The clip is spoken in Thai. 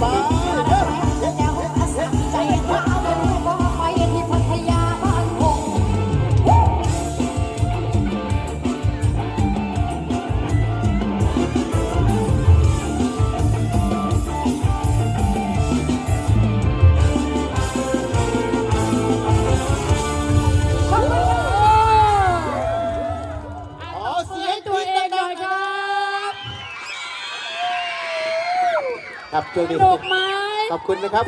Bye. ครับช่วงสนี้นุกไหมขอบคุณนะครับ